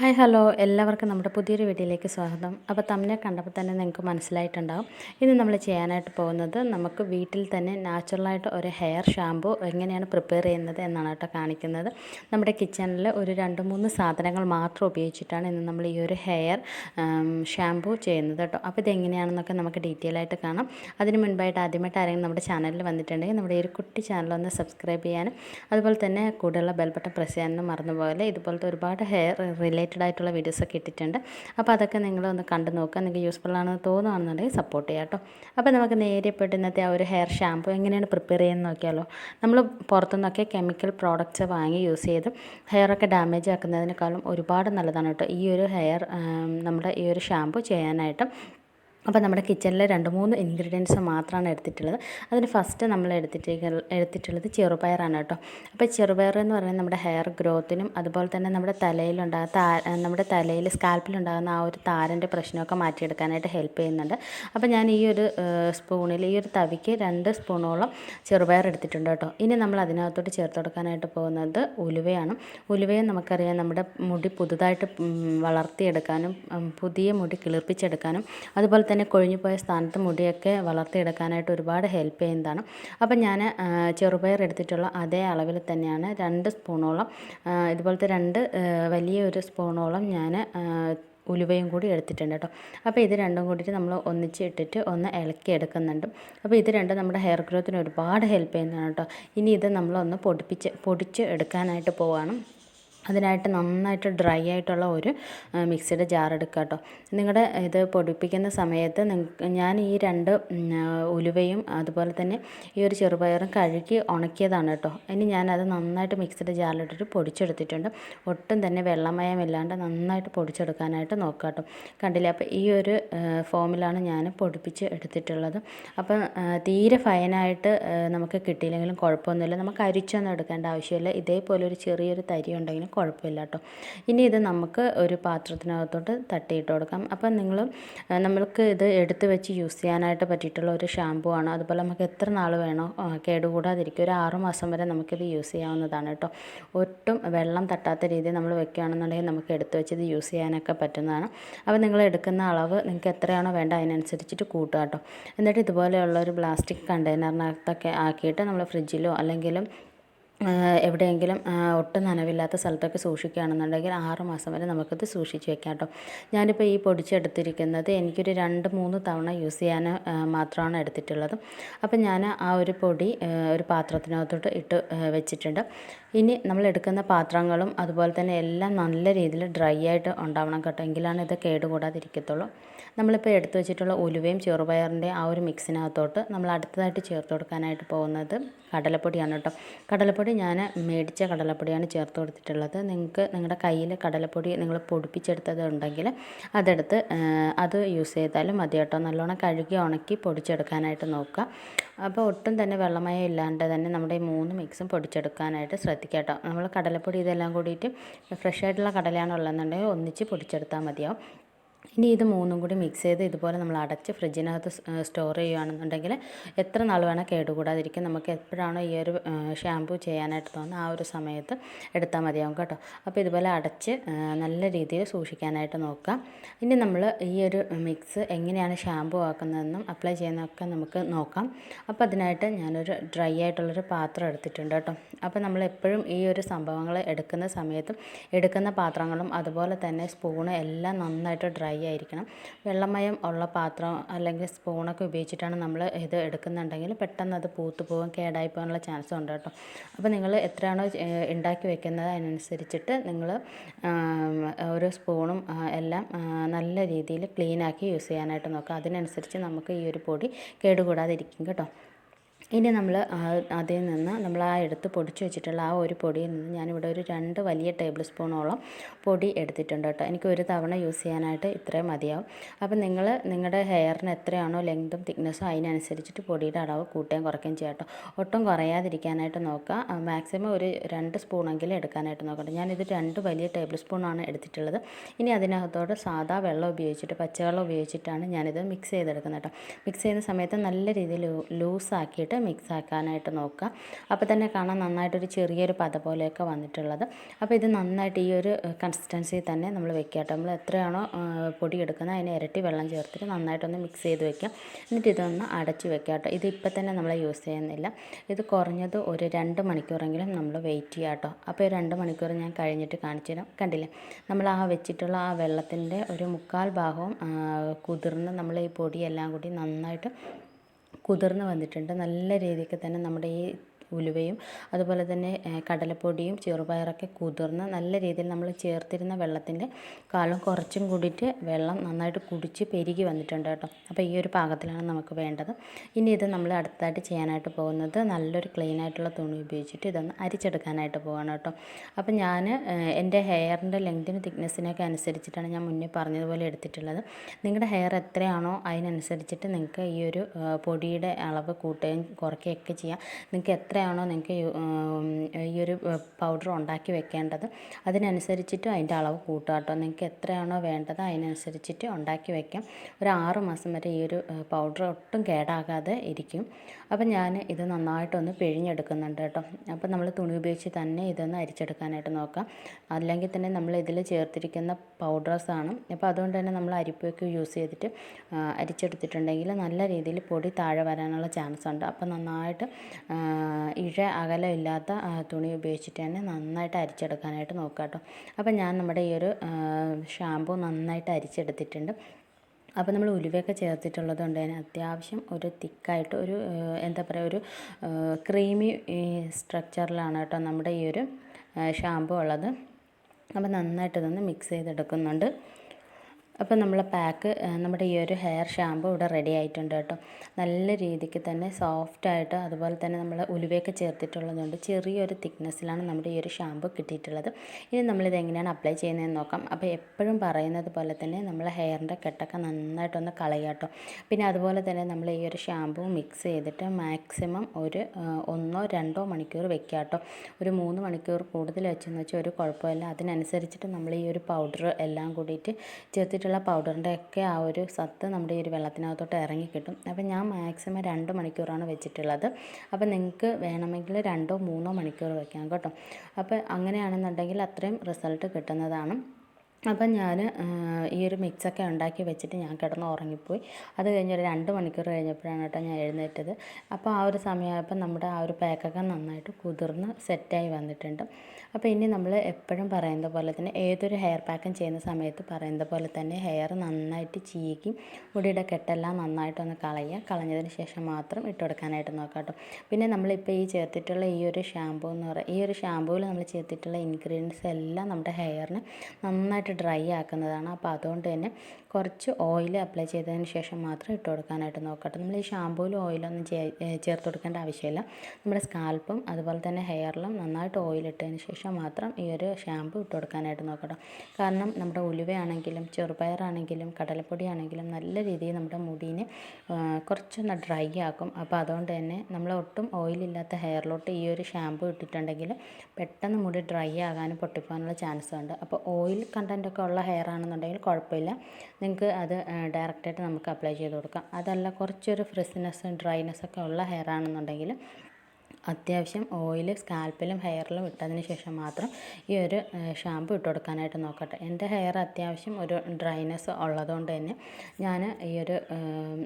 Hi hello. എല്ലാവർക്കും നമ്മുടെ പുതിയൊരു വീഡിയോയിലേക്ക് സ്വാഗതം. അപ്പോൾ തമ്മിനെ കണ്ടപ്പോൾ തന്നെ നിങ്ങൾക്ക് മനസ്സിലായിട്ടുണ്ടാകും ഇന്ന് നമ്മൾ ചെയ്യാനായിട്ട് പോകുന്നത് നമുക്ക് വീട്ടിൽ തന്നെ നാച്ചുറലായിട്ട് ഒരു ഹെയർ ഷാമ്പു എങ്ങനെയാണ് പ്രിപ്പയർ ചെയ്യുന്നത് എന്നാണ് കേട്ടോ കാണിക്കുന്നത്. നമ്മുടെ കിച്ചണിൽ ഒരു രണ്ട് മൂന്ന് സാധനങ്ങൾ മാത്രം ഉപയോഗിച്ചിട്ടാണ് ഇന്ന് നമ്മൾ ഈ ഒരു ഹെയർ ഷാമ്പു ചെയ്യുന്നത് കേട്ടോ. അപ്പോൾ ഇതെങ്ങനെയാണെന്നൊക്കെ നമുക്ക് ഡീറ്റെയിൽ ആയിട്ട് കാണാം. അതിന് മുൻപായിട്ട് ആദ്യമായിട്ട് ആരെങ്കിലും നമ്മുടെ ചാനലിൽ വന്നിട്ടുണ്ടെങ്കിൽ നമ്മുടെ ഈ ഒരു കുട്ടി ചാനൽ ഒന്ന് സബ്സ്ക്രൈബ് ചെയ്യാനും അതുപോലെ തന്നെ കൂടുതലുള്ള ബെൽബട്ടൺ പ്രസ് ചെയ്യാനും മറന്നുപോലെ ഇതുപോലത്തെ ഒരുപാട് ഹെയർ റിലേറ്റഡ് ആയിട്ടുള്ള വീഡിയോസൊക്കെ ഇട്ടിട്ടുണ്ട്. അപ്പോൾ അതൊക്കെ നിങ്ങൾ ഒന്ന് കണ്ടു നോക്കുക. നിങ്ങൾക്ക് യൂസ്ഫുൾ ആണെന്ന് തോന്നുകയാണെന്നുണ്ടെങ്കിൽ സപ്പോർട്ട് ചെയ്യാം കേട്ടോ. അപ്പോൾ നമുക്ക് നേരെ പെട്ട് ഇന്നത്തെ ആ ഒരു ഹെയർ ഷാമ്പു എങ്ങനെയാണ് പ്രിപ്പയർ ചെയ്യുന്നത് നോക്കിയാലോ. നമ്മൾ പുറത്തുനിന്നൊക്കെ കെമിക്കൽ പ്രോഡക്റ്റ്സ് വാങ്ങി യൂസ് ചെയ്ത് ഹെയറൊക്കെ ഡാമേജ് ആക്കുന്നതിനേക്കാളും ഒരുപാട് നല്ലതാണ് കേട്ടോ ഈ ഒരു ഹെയർ നമ്മുടെ ഈ ഒരു ഷാമ്പു ചെയ്യാനായിട്ട്. അപ്പോൾ നമ്മുടെ കിച്ചണിൽ രണ്ട് മൂന്ന് ഇൻഗ്രീഡിയൻസ് മാത്രമാണ് എടുത്തിട്ടുള്ളത്. അതിന് ഫസ്റ്റ് നമ്മൾ എടുത്തിട്ട് എടുത്തിട്ടുള്ളത് ചെറുപയറാണ് കേട്ടോ. അപ്പോൾ ചെറുപയർ എന്ന് പറയുന്നത് നമ്മുടെ ഹെയർ ഗ്രോത്തിനും അതുപോലെ തന്നെ നമ്മുടെ തലയിലുണ്ടാകുന്ന നമ്മുടെ തലയിൽ സ്കാൽപ്പിലുണ്ടാകുന്ന ആ ഒരു താരന്റെ പ്രശ്നമൊക്കെ മാറ്റിയെടുക്കാനായിട്ട് ഹെൽപ്പ് ചെയ്യുന്നുണ്ട്. അപ്പോൾ ഞാൻ ഈ ഒരു സ്പൂണിൽ ഈ ഒരു തവിക്ക് രണ്ട് സ്പൂണോളം ചെറുപയർ എടുത്തിട്ടുണ്ട് കേട്ടോ. ഇനി നമ്മൾ അതിനകത്തോട്ട് ചേർത്ത് കൊടുക്കാനായിട്ട് പോകുന്നത് ഉലുവയാണ്. ഉലുവയെ നമുക്കറിയാം നമ്മുടെ മുടി പുതുതായിട്ട് വളർത്തിയെടുക്കാനും പുതിയ മുടി കിളിർപ്പിച്ചെടുക്കാനും അതുപോലെ തന്നെ കൊഴിഞ്ഞു പോയ സ്ഥാനത്ത് മുടിയൊക്കെ വളർത്തിയെടുക്കാനായിട്ട് ഒരുപാട് ഹെൽപ്പ് ചെയ്യുന്നതാണ്. അപ്പം ഞാൻ ചെറുപയർ എടുത്തിട്ടുള്ള അതേ അളവിൽ തന്നെയാണ് രണ്ട് സ്പൂണോളം ഇതുപോലത്തെ രണ്ട് വലിയ ഒരു സ്പൂണോളം ഞാൻ ഉലുവയും കൂടി എടുത്തിട്ടുണ്ട് കേട്ടോ. അപ്പോൾ ഇത് രണ്ടും കൂടിയിട്ട് നമ്മൾ ഒന്നിച്ച് ഇട്ടിട്ട് ഒന്ന് ഇളക്കി എടുക്കുന്നുണ്ട്. അപ്പോൾ ഇത് രണ്ടും നമ്മുടെ ഹെയർ ഗ്രോത്തിന് ഒരുപാട് ഹെൽപ്പ് ചെയ്യുന്നതാണ് കേട്ടോ. ഇനി ഇത് നമ്മളൊന്ന് പൊടിപ്പിച്ച് പൊടിച്ച് എടുക്കാനായിട്ട് പോവുകയാണ് അതിനായിട്ട് നന്നായിട്ട് ഡ്രൈ ആയിട്ടുള്ള ഒരു മിക്സിയുടെ ജാർ എടുക്കുക കേട്ടോ. നിങ്ങളുടെ ഇത് പൊടിപ്പിക്കുന്ന സമയത്ത് ഞാൻ ഈ രണ്ട് ഉലുവയും അതുപോലെ തന്നെ ഈ ഒരു ചെറുപയറും കഴുകി ഉണക്കിയതാണ് കേട്ടോ. ഇനി ഞാനത് നന്നായിട്ട് മിക്സിയുടെ ജാറിലിട്ടിട്ട് പൊടിച്ചെടുത്തിട്ടുണ്ട്. ഒട്ടും തന്നെ വെള്ളമയമില്ലാണ്ട് നന്നായിട്ട് പൊടിച്ചെടുക്കാനായിട്ട് നോക്കുക കേട്ടോ. കണ്ടില്ലേ? അപ്പോൾ ഈ ഒരു ഫോമിലാണ് ഞാൻ പൊടിപ്പിച്ച് എടുത്തിട്ടുള്ളത്. അപ്പം തീരെ ഫൈനായിട്ട് നമുക്ക് കിട്ടിയില്ലെങ്കിലും കുഴപ്പമൊന്നുമില്ല. നമുക്ക് അരിച്ചൊന്നും എടുക്കേണ്ട ആവശ്യമില്ല. ഇതേപോലെ ഒരു ചെറിയൊരു തരി ഉണ്ടെങ്കിലും കുഴപ്പമില്ല കേട്ടോ ഇനി ഇത് നമുക്ക് ഒരു പാത്രത്തിനകത്തോട്ട് തട്ടിയിട്ട് കൊടുക്കാം. അപ്പം നിങ്ങൾ നമ്മൾക്ക് ഇത് എടുത്ത് വെച്ച് യൂസ് ചെയ്യാനായിട്ട് പറ്റിയിട്ടുള്ള ഒരു ഷാമ്പു ആണ്. അതുപോലെ നമുക്ക് എത്ര നാൾ വേണോ കേടുകൂടാതിരിക്കും. ഒരു ആറു മാസം വരെ നമുക്കിത് യൂസ് ചെയ്യാവുന്നതാണ് കേട്ടോ. ഒട്ടും വെള്ളം തട്ടാത്ത രീതിയിൽ നമ്മൾ വെക്കുകയാണെന്നുണ്ടെങ്കിൽ നമുക്ക് എടുത്ത് വെച്ച് ഇത് യൂസ് ചെയ്യാനൊക്കെ പറ്റുന്നതാണ്. അപ്പോൾ നിങ്ങൾ എടുക്കുന്ന അളവ് നിങ്ങൾക്ക് എത്രയാണോ വേണ്ട അതിനനുസരിച്ചിട്ട് കൂട്ടുക കേട്ടോ. എന്നിട്ട് ഇതുപോലെയുള്ള ഒരു പ്ലാസ്റ്റിക് കണ്ടെയ്നറിനകത്തൊക്കെ ആക്കിയിട്ട് നമ്മൾ ഫ്രിഡ്ജിലോ അല്ലെങ്കിലും എവിടെയെങ്കിലും ഒട്ടും നനവില്ലാത്ത സ്ഥലത്തൊക്കെ സൂക്ഷിക്കുകയാണെന്നുണ്ടെങ്കിൽ ആറ് മാസം വരെ നമുക്കിത് സൂക്ഷിച്ച് വെക്കാം കേട്ടോ. ഞാനിപ്പോൾ ഈ പൊടിച്ചെടുത്തിരിക്കുന്നത് എനിക്കൊരു രണ്ട് മൂന്ന് തവണ യൂസ് ചെയ്യാൻ മാത്രമാണ് എടുത്തിട്ടുള്ളത്. അപ്പം ഞാൻ ആ ഒരു പൊടി ഒരു പാത്രത്തിനകത്തോട്ട് ഇട്ട് വെച്ചിട്ടുണ്ട്. ഇനി നമ്മൾ എടുക്കുന്ന പാത്രങ്ങളും അതുപോലെ തന്നെ എല്ലാം നല്ല രീതിയിൽ ഡ്രൈ ആയിട്ട് ഉണ്ടാവണം കേട്ടോ. എങ്കിലാണ് ഇത് കേടുകൂടാതിരിക്കത്തുള്ളൂ. നമ്മളിപ്പോൾ എടുത്തു വെച്ചിട്ടുള്ള ഉലുവയും ചെറുപയറിന്റെ ആ ഒരു മിക്സിനകത്തോട്ട് നമ്മൾ അടുത്തതായിട്ട് ചേർത്ത് കൊടുക്കാനായിട്ട് പോകുന്നത്. കടലപ്പൊടിയാണ് കേട്ടോ. കടലപ്പൊടി ഞാൻ മേടിച്ച കടലപ്പൊടിയാണ് ചേർത്ത് കൊടുത്തിട്ടുള്ളത്. നിങ്ങൾക്ക് നിങ്ങളുടെ കയ്യിൽ കടലപ്പൊടി നിങ്ങൾ പൊടിപ്പിച്ചെടുത്തത് ഉണ്ടെങ്കിൽ അതെടുത്ത് അത് യൂസ് ചെയ്താലും മതി കേട്ടോ. നല്ലോണം കഴുകി ഉണക്കി പൊടിച്ചെടുക്കാനായിട്ട് നോക്കുക. അപ്പോൾ ഒട്ടും തന്നെ വെള്ളമയം ഇല്ലാണ്ട് തന്നെ നമ്മുടെ ഈ മൂന്ന് മിക്സും പൊടിച്ചെടുക്കാനായിട്ട് ശ്രദ്ധിക്കുക കേട്ടോ. നമ്മൾ കടലപ്പൊടി ഇതെല്ലാം കൂടിയിട്ട് ഫ്രഷ് ആയിട്ടുള്ള കടലയാണ് ഒന്നിച്ച് പൊടിച്ചെടുത്താൽ മതിയാവും. ഇനി ഇത് മൂന്നും കൂടി മിക്സ് ചെയ്ത് ഇതുപോലെ നമ്മൾ അടച്ച് ഫ്രിഡ്ജിനകത്ത് സ്റ്റോർ ചെയ്യുകയാണെന്നുണ്ടെങ്കിൽ എത്ര നാൾ വേണം കേടുകൂടാതിരിക്കും നമുക്ക് എപ്പോഴാണോ ഈ ഒരു ഷാമ്പു ചെയ്യാനായിട്ട് തോന്നുന്നത് ആ ഒരു സമയത്ത് എടുത്താൽ മതിയാവും കേട്ടോ. അപ്പോൾ ഇതുപോലെ അടച്ച് നല്ല രീതിയിൽ സൂക്ഷിക്കാനായിട്ട് നോക്കാം. ഇനി നമ്മൾ ഈ ഒരു മിക്സ് എങ്ങനെയാണ് ഷാമ്പു ആക്കുന്നതെന്നും അപ്ലൈ ചെയ്യുന്നതൊക്കെ നമുക്ക് നോക്കാം. അപ്പോൾ അതിനായിട്ട് ഞാനൊരു ഡ്രൈ ആയിട്ടുള്ളൊരു പാത്രം എടുത്തിട്ടുണ്ട് കേട്ടോ. അപ്പോൾ നമ്മൾ എപ്പോഴും ഈ ഒരു സംഭവങ്ങൾ എടുക്കുന്ന സമയത്തും എടുക്കുന്ന പാത്രങ്ങളും അതുപോലെ തന്നെ സ്പൂണ് എല്ലാം നന്നായിട്ട് ഡ്രൈ ആയിരിക്കണം. വെള്ളമയം ഉള്ള പാത്രം അല്ലെങ്കിൽ സ്പൂണൊക്കെ ഉപയോഗിച്ചിട്ടാണ് നമ്മൾ ഇത് എടുക്കുന്നുണ്ടെങ്കിൽ പെട്ടെന്ന് അത് പൂത്തു പോകും കേടായി പോകാനുള്ള ചാൻസ് ഉണ്ട് കേട്ടോ. അപ്പോൾ നിങ്ങൾ എത്രയാണോ ഉണ്ടാക്കി വെക്കുന്നത് അതിനനുസരിച്ചിട്ട് നിങ്ങൾ ഒരു സ്പൂണും എല്ലാം നല്ല രീതിയിൽ ക്ലീനാക്കി യൂസ് ചെയ്യാനായിട്ട് നോക്കുക. അതിനനുസരിച്ച് നമുക്ക് ഈ ഒരു പൊടി കേടുകൂടാതിരിക്കും കേട്ടോ. ഇനി നമ്മൾ അതിൽ നിന്ന് നമ്മൾ ആ എടുത്ത് പൊടിച്ച് വെച്ചിട്ടുള്ള ആ ഒരു പൊടിയിൽ നിന്ന് ഞാനിവിടെ ഒരു രണ്ട് വലിയ ടേബിൾ സ്പൂണോളം പൊടി എടുത്തിട്ടുണ്ട് കേട്ടോ. എനിക്ക് ഒരു തവണ യൂസ് ചെയ്യാനായിട്ട് ഇത്രയും മതിയാവും. അപ്പം നിങ്ങൾ നിങ്ങളുടെ ഹെയറിന് എത്രയാണോ ലെങ്തും തിക്നെസ്സും അതിനനുസരിച്ചിട്ട് പൊടിയുടെ അളവ് കൂട്ടുകയും കുറയ്ക്കുകയും ചെയ്യാം കേട്ടോ. ഒട്ടും കുറയാതിരിക്കാനായിട്ട് നോക്കുക. മാക്സിമം ഒരു രണ്ട് സ്പൂണെങ്കിലും എടുക്കാനായിട്ട് നോക്കട്ടെ. ഞാനിത് രണ്ട് വലിയ ടേബിൾ സ്പൂണാണ് എടുത്തിട്ടുള്ളത്. ഇനി അതിനകത്തോട് സാധാ വെള്ളം ഉപയോഗിച്ചിട്ട് പച്ചവെള്ളം ഉപയോഗിച്ചിട്ടാണ് ഞാനിത് മിക്സ് ചെയ്തെടുക്കുന്നത് കേട്ടോ. മിക്സ് ചെയ്യുന്ന സമയത്ത് നല്ല രീതിയിൽ ലൂസാക്കിയിട്ട് മിക്സ് ആക്കാനായിട്ട് നോക്കുക. അപ്പോൾ തന്നെ കാണാൻ നന്നായിട്ടൊരു ചെറിയൊരു പത പോലെയൊക്കെ വന്നിട്ടുള്ളത്. അപ്പോൾ ഇത് നന്നായിട്ട് ഈ ഒരു കൺസിസ്റ്റൻസി തന്നെ നമ്മൾ വെക്കുക കേട്ടോ. നമ്മൾ എത്രയാണോ പൊടി എടുക്കുന്നത് അതിന് ഇരട്ടി വെള്ളം ചേർത്തിട്ട് നന്നായിട്ടൊന്ന് മിക്സ് ചെയ്ത് വെക്കാം എന്നിട്ട് ഇതൊന്ന് അടച്ച് വെക്കുക കേട്ടോ. ഇത് ഇപ്പം തന്നെ നമ്മൾ യൂസ് ചെയ്യുന്നില്ല. ഇത് കുറഞ്ഞത് ഒരു രണ്ട് മണിക്കൂറെങ്കിലും നമ്മൾ വെയിറ്റ് ചെയ്യുക കേട്ടോ. അപ്പോൾ രണ്ട് മണിക്കൂർ ഞാൻ കഴിഞ്ഞിട്ട് കാണിച്ചു തരാം. കണ്ടില്ലേ? നമ്മൾ ആ വെച്ചിട്ടുള്ള ആ വെള്ളത്തിന്റെ ഒരു മുക്കാൽ ഭാഗവും കുതിർന്ന് നമ്മൾ ഈ പൊടിയെല്ലാം കൂടി നന്നായിട്ട് കുതിർന്ന് വന്നിട്ടുണ്ട്. നല്ല രീതിക്ക് തന്നെ നമ്മുടെ ഈ ഉലുവയും അതുപോലെ തന്നെ കടലപ്പൊടിയും ചെറുപയറൊക്കെ കുതിർന്ന് നല്ല രീതിയിൽ നമ്മൾ ചേർത്തിരുന്ന വെള്ളത്തിന്റെ കാലം കുറച്ചും കൂടിയിട്ട് വെള്ളം നന്നായിട്ട് കുടിച്ച് പെരുകി വന്നിട്ടുണ്ട് കേട്ടോ. അപ്പോൾ ഈ ഒരു പാകത്തിലാണ് നമുക്ക് വേണ്ടത്. ഇനി ഇത് നമ്മൾ അടുത്തായിട്ട് ചെയ്യാനായിട്ട് പോകുന്നത് നല്ലൊരു ക്ലീൻ ആയിട്ടുള്ള തുണി ഉപയോഗിച്ചിട്ട് ഇതൊന്ന് അരിച്ചെടുക്കാനായിട്ട് പോകണം കേട്ടോ. അപ്പോൾ ഞാൻ എന്റെ ഹെയറിന്റെ ലെങ്തിനും തിക്നെസ്സിനൊക്കെ അനുസരിച്ചിട്ടാണ് ഞാൻ മുന്നേ പറഞ്ഞതുപോലെ എടുത്തിട്ടുള്ളത്. നിങ്ങളുടെ ഹെയർ എത്രയാണോ അതിനനുസരിച്ചിട്ട് നിങ്ങൾക്ക് ഈ ഒരു പൊടിയുടെ അളവ് കൂട്ടുകയും കുറയ്ക്കുകയൊക്കെ ചെയ്യാം. നിങ്ങൾക്ക് എത്രയാണോ നിങ്ങൾക്ക് ഈ ഒരു പൗഡർ ഉണ്ടാക്കി വെക്കേണ്ടത്. അതിനനുസരിച്ചിട്ട് അതിന്റെ അളവ് കൂട്ടുക കേട്ടോ. നിങ്ങൾക്ക് എത്രയാണോ വേണ്ടത് അതിനനുസരിച്ചിട്ട് ഉണ്ടാക്കി വെക്കാം. ഒരു ആറ് മാസം വരെ ഈ ഒരു പൗഡർ ഒട്ടും കേടാകാതെ ഇരിക്കും. അപ്പം ഞാൻ ഇത് നന്നായിട്ടൊന്ന് പിഴിഞ്ഞെടുക്കുന്നുണ്ട് കേട്ടോ. അപ്പം നമ്മൾ തുണി ഉപയോഗിച്ച് തന്നെ ഇതൊന്ന് അരിച്ചെടുക്കാനായിട്ട് നോക്കാം. അല്ലെങ്കിൽ തന്നെ നമ്മൾ ഇതിൽ ചേർത്തിരിക്കുന്ന പൗഡേഴ്സാണ് അപ്പോൾ അതുകൊണ്ട് തന്നെ നമ്മൾ അരിപ്പൊക്കെ യൂസ് ചെയ്തിട്ട് അരിച്ചെടുത്തിട്ടുണ്ടെങ്കിൽ നല്ല രീതിയിൽ പൊടി താഴെ വരാനുള്ള ചാൻസ് ഉണ്ട്. അപ്പോൾ നന്നായിട്ട് ഇഴ അകലമില്ലാത്ത തുണി ഉപയോഗിച്ചിട്ട് തന്നെ നന്നായിട്ട് അരിച്ചെടുക്കാനായിട്ട് നോക്കാം കേട്ടോ. അപ്പോൾ ഞാൻ നമ്മുടെ ഈ ഒരു ഷാമ്പു നന്നായിട്ട് അരിച്ചെടുത്തിട്ടുണ്ട്. അപ്പോൾ നമ്മൾ ഉലുവയൊക്കെ ചേർത്തിട്ടുള്ളത് കൊണ്ട് തന്നെ അത്യാവശ്യം ഒരു തിക്കായിട്ട് ഒരു എന്താ പറയുക ഒരു ക്രീമി സ്ട്രക്ചറിലാണ് കേട്ടോ നമ്മുടെ ഈ ഒരു ഷാമ്പു ഉള്ളത്. അപ്പോൾ നന്നായിട്ട് ഇതൊന്ന് മിക്സ് ചെയ്തെടുക്കുന്നുണ്ട്. അപ്പോൾ നമ്മൾ പാക്ക് നമ്മുടെ ഈ ഒരു ഹെയർ ഷാമ്പു ഇവിടെ റെഡി ആയിട്ടുണ്ട് കേട്ടോ. നല്ല രീതിക്ക് തന്നെ സോഫ്റ്റായിട്ട് അതുപോലെ തന്നെ നമ്മൾ ഉലുവയൊക്കെ ചേർത്തിട്ടുള്ളതുകൊണ്ട് ചെറിയൊരു തിക്നെസ്സിലാണ് നമ്മുടെ ഈ ഒരു ഷാമ്പു കിട്ടിയിട്ടുള്ളത്. ഇനി നമ്മളിത് എങ്ങനെയാണ് അപ്ലൈ ചെയ്യുന്നതെന്ന് നോക്കാം. അപ്പോൾ എപ്പോഴും പറയുന്നത് പോലെ തന്നെ നമ്മൾ ഹെയറിന്റെ കെട്ടൊക്കെ നന്നായിട്ടൊന്ന് കളയുക കേട്ടോ. പിന്നെ അതുപോലെ തന്നെ നമ്മൾ ഈ ഒരു ഷാമ്പു മിക്സ് ചെയ്തിട്ട് മാക്സിമം ഒരു ഒന്നോ രണ്ടോ മണിക്കൂർ വെക്കുക കേട്ടോ. ഒരു മൂന്ന് മണിക്കൂർ കൂടുതൽ വെച്ചെന്ന് വെച്ചാൽ ഒരു കുഴപ്പമില്ല. അതിനനുസരിച്ചിട്ട് നമ്മൾ ഈ ഒരു പൗഡർ എല്ലാം കൂടിയിട്ട് ചേർത്തിട്ടുള്ള പൗഡറിന്റെ ഒക്കെ ആ ഒരു സത്ത് നമ്മുടെ ഈ ഒരു വെള്ളത്തിനകത്തോട്ട് ഇറങ്ങി കിട്ടും. അപ്പോൾ ഞാൻ മാക്സിമം രണ്ട് മണിക്കൂറാണ് വെച്ചിട്ടുള്ളത്. അപ്പോൾ നിങ്ങൾക്ക് വേണമെങ്കിൽ രണ്ടോ മൂന്നോ മണിക്കൂർ വെക്കാം കേട്ടോ. അപ്പോൾ അങ്ങനെയാണെന്നുണ്ടെങ്കിൽ അത്രയും റിസൾട്ട് കിട്ടുന്നതാണ്. അപ്പം ഞാൻ ഈ ഒരു മിക്സൊക്കെ ഉണ്ടാക്കി വെച്ചിട്ട് ഞാൻ കിടന്ന് ഉറങ്ങിപ്പോയി. അത് കഴിഞ്ഞ് ഒരു രണ്ട് മണിക്കൂർ കഴിഞ്ഞപ്പോഴാണ് കേട്ടോ ഞാൻ എഴുന്നേറ്റത്. അപ്പോൾ ആ ഒരു സമയമായപ്പോൾ നമ്മുടെ ആ ഒരു പാക്കൊക്കെ നന്നായിട്ട് കുതിർന്ന് സെറ്റായി വന്നിട്ടുണ്ട്. അപ്പോൾ ഇനി നമ്മൾ എപ്പോഴും പറയുന്ന പോലെ തന്നെ ഏതൊരു ഹെയർ പാക്കും ചെയ്യുന്ന സമയത്ത് പറയുന്ന പോലെ തന്നെ ഹെയർ നന്നായിട്ട് ചീകി മുടിയുടെ കെട്ടെല്ലാം നന്നായിട്ടൊന്ന് കളയുക. കളഞ്ഞതിന് ശേഷം മാത്രം ഇട്ട് കൊടുക്കാനായിട്ട് നോക്കാം കേട്ടോ. പിന്നെ നമ്മളിപ്പോൾ ഈ ചേർത്തിട്ടുള്ള ഈ ഒരു ഷാമ്പൂ എന്ന് പറയുക ഈ ഒരു ഷാമ്പൂവിൽ നമ്മൾ ചേർത്തിട്ടുള്ള ഇൻഗ്രീഡിയൻസ് എല്ലാം നമ്മുടെ ഹെയറിന് നന്നായിട്ട് ഡ്രൈ ആക്കുന്നതാണ്. അപ്പോൾ അതുകൊണ്ട് തന്നെ കുറച്ച് ഓയിൽ അപ്ലൈ ചെയ്തതിന് ശേഷം മാത്രം ഇട്ട് കൊടുക്കാനായിട്ട് നോക്കട്ടെ. നമ്മൾ ഈ ഷാമ്പൂവിൽ ഓയിലൊന്നും ചേർത്ത് കൊടുക്കേണ്ട ആവശ്യമില്ല. നമ്മുടെ സ്കാൽപ്പും അതുപോലെ തന്നെ ഹെയറിലും നന്നായിട്ട് ഓയിൽ ഇട്ടതിന് ശേഷം മാത്രം ഈ ഒരു ഷാമ്പു ഇട്ട് കൊടുക്കാനായിട്ട് നോക്കട്ടെ. കാരണം നമ്മുടെ ഉലുവയാണെങ്കിലും ചെറുപയറാണെങ്കിലും കടലപ്പൊടി ആണെങ്കിലും നല്ല രീതിയിൽ നമ്മുടെ മുടിനെ കുറച്ചൊന്ന് ഡ്രൈ ആക്കും. അപ്പോൾ അതുകൊണ്ട് തന്നെ നമ്മൾ ഒട്ടും ഓയിലില്ലാത്ത ഹെയറിലോട്ട് ഈ ഒരു ഷാമ്പു ഇട്ടിട്ടുണ്ടെങ്കിൽ പെട്ടെന്ന് മുടി ഡ്രൈ ആകാനും പൊട്ടിപ്പോകാനുള്ള ചാൻസ് ഉണ്ട് അപ്പോൾ ഓയിൽ കണ്ടന്റ് ഒക്കെ ഉള്ള ഹെയർ ആണെന്നുണ്ടെങ്കിൽ കുഴപ്പമില്ല. നിങ്ങൾക്ക് അത് ഡയറക്റ്റായിട്ട് നമുക്ക് അപ്ലൈ ചെയ്ത് കൊടുക്കാം. അതല്ല കുറച്ചൊരു ഫ്രിസ്നെസ് ഡ്രൈനെസ് ഒക്കെ ഉള്ള ഹെയർ ആണെന്നുണ്ടെങ്കിൽ അത്യാവശ്യം ഓയിൽ സ്കാൽപ്പിലും ഹെയറിലും ഇട്ടതിന് ശേഷം മാത്രം ഈ ഒരു ഷാമ്പു ഇട്ട് കൊടുക്കാനായിട്ട് നോക്കട്ടെ. എന്റെ ഹെയർ അത്യാവശ്യം ഒരു ഡ്രൈനെസ് ഉള്ളതുകൊണ്ട് തന്നെ ഞാൻ ഈ ഒരു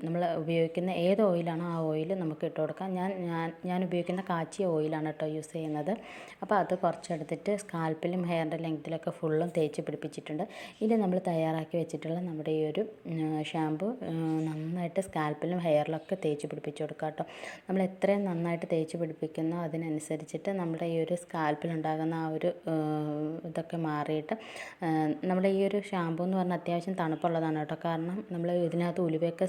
നമ്മൾ ഉപയോഗിക്കുന്ന ഏത് ഓയിലാണോ ആ ഓയിൽ നമുക്ക് ഇട്ട് കൊടുക്കാം. ഞാൻ ഞാൻ ഞാൻ ഉപയോഗിക്കുന്ന കാച്ചിയ ഓയിലാണ് കേട്ടോ യൂസ് ചെയ്യുന്നത്. അപ്പോൾ അത് കുറച്ചെടുത്തിട്ട് സ്കാൽപ്പിലും ഹെയറിന്റെ ലെങ്ത്തിലൊക്കെ ഫുള്ളും തേച്ച് പിടിപ്പിച്ചിട്ടുണ്ട്. ഇനി നമ്മൾ തയ്യാറാക്കി വെച്ചിട്ടുള്ള നമ്മുടെ ഈ ഒരു ഷാമ്പു നന്നായിട്ട് സ്കാൽപ്പിലും ഹെയറിലൊക്കെ തേച്ച് പിടിപ്പിച്ച് കൊടുക്കാം കേട്ടോ. നമ്മൾ എത്രയും നന്നായിട്ട് തേച്ച് പിടിപ്പിക്കുന്നോ അതിനനുസരിച്ചിട്ട് നമ്മുടെ ഈ ഒരു സ്കാൽപ്പിലുണ്ടാകുന്ന ആ ഒരു ഇതൊക്കെ മാറിയിട്ട് നമ്മുടെ ഈ ഒരു ഷാമ്പൂ എന്ന് പറഞ്ഞാൽ അത്യാവശ്യം തണുപ്പുള്ളതാണ് കേട്ടോ. കാരണം നമ്മൾ ഇതിനകത്ത് ഉലുവയൊക്കെ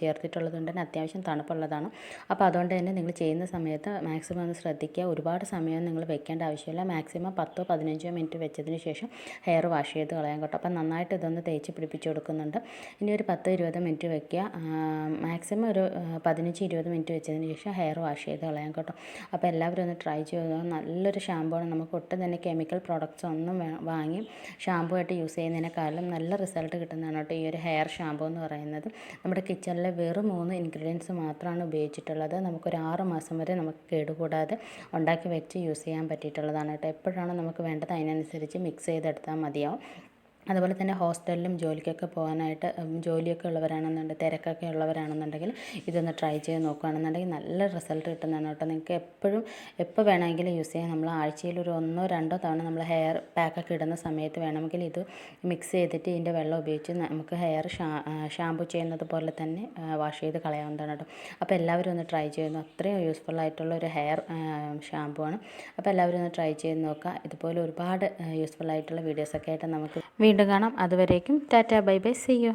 ചേർത്തിട്ടുള്ളത് കൊണ്ട് തന്നെ അത്യാവശ്യം തണുപ്പുള്ളതാണ്. അപ്പോൾ അതുകൊണ്ട് തന്നെ നിങ്ങൾ ചെയ്യുന്ന സമയത്ത് മാക്സിമം ഒന്ന് ശ്രദ്ധിക്കുക. ഒരുപാട് സമയം നിങ്ങൾ വെക്കേണ്ട ആവശ്യമില്ല. മാക്സിമം പത്തോ പതിനഞ്ചോ മിനിറ്റ് വെച്ചതിന് ശേഷം ഹെയർ വാഷ് ചെയ്ത് കളയാൻ കേട്ടോ. അപ്പം നന്നായിട്ട് ഇതൊന്ന് തേച്ച് പിടിപ്പിച്ച് കൊടുക്കുന്നുണ്ട്. ഇനി ഒരു പത്ത് ഇരുപത് മിനിറ്റ് വെക്കുക. മാക്സിമം ഒരു പതിനഞ്ച് ഇരുപത് മിനിറ്റ് വെച്ചതിന് ശേഷം ഹെയർ വാഷ് ചെയ്ത് കളയാം കേട്ടോ. അപ്പോൾ എല്ലാവരും ഒന്ന് ട്രൈ ചെയ്ത് നല്ലൊരു ഷാമ്പൂ ആണ്. നമുക്ക് ഒട്ടും തന്നെ കെമിക്കൽ പ്രോഡക്റ്റ്സ് ഒന്നും വാങ്ങി ഷാമ്പു ആയിട്ട് യൂസ് ചെയ്യുന്നതിനേക്കാളും നല്ല റിസൾട്ട് കിട്ടുന്നതാണ് കേട്ടോ ഈ ഒരു ഹെയർ ഷാമ്പൂ എന്ന് പറയുന്നത്. നമ്മുടെ കിച്ചണിലെ വെറും മൂന്ന് ഇൻഗ്രീഡിയൻസ് മാത്രമാണ് ഉപയോഗിച്ചിട്ടുള്ളത്. നമുക്കൊരു ആറ് മാസം വരെ നമുക്ക് കേടുകൂടാതെ ഉണ്ടാക്കി വെച്ച് യൂസ് ചെയ്യാൻ പറ്റിയിട്ടുള്ളതാണ് കേട്ടോ. എപ്പോഴാണ് നമുക്ക് വേണ്ടത് അതിനനുസരിച്ച് മിക്സ് ചെയ്തെടുത്താൽ മതിയാവും. അതുപോലെ തന്നെ ഹോസ്റ്റലിലും ജോലിക്കൊക്കെ പോകാനായിട്ട് ജോലിയൊക്കെ ഉള്ളവരാണെന്നുണ്ടെങ്കിൽ തിരക്കൊക്കെ ഉള്ളവരാണെന്നുണ്ടെങ്കിൽ ഇതൊന്ന് ട്രൈ ചെയ്ത് നോക്കുകയാണെന്നുണ്ടെങ്കിൽ നല്ല റിസൾട്ട് കിട്ടുന്നതാണ് കേട്ടോ. നിങ്ങൾക്ക് എപ്പോഴും എപ്പോൾ വേണമെങ്കിലും യൂസ് ചെയ്യാം. നമ്മൾ ആഴ്ചയിൽ ഒരു ഒന്നോ രണ്ടോ തവണ നമ്മൾ ഹെയർ പാക്കൊക്കെ ഇടുന്ന സമയത്ത് വേണമെങ്കിൽ ഇത് മിക്സ് ചെയ്തിട്ട് ഇതിന്റെ വെള്ളം ഉപയോഗിച്ച് നമുക്ക് ഹെയർ ഷാംപു ചെയ്യുന്നത് പോലെ തന്നെ വാഷ് ചെയ്ത് കളയാവുന്നതാണ് കേട്ടോ. അപ്പോൾ എല്ലാവരും ഒന്ന് ട്രൈ ചെയ്യുന്നു അത്രയും യൂസ്ഫുൾ ആയിട്ടുള്ള ഒരു ഹെയർ ഷാമ്പു ആണ്. അപ്പോൾ എല്ലാവരും ഒന്ന് ട്രൈ ചെയ്ത് നോക്കുക. ഇതുപോലെ ഒരുപാട് യൂസ്ഫുൾ ആയിട്ടുള്ള വീഡിയോസൊക്കെ ആയിട്ട് നമുക്ക് വീണ്ടും കാണാം. അതുവരേക്കും tata bye bye. See you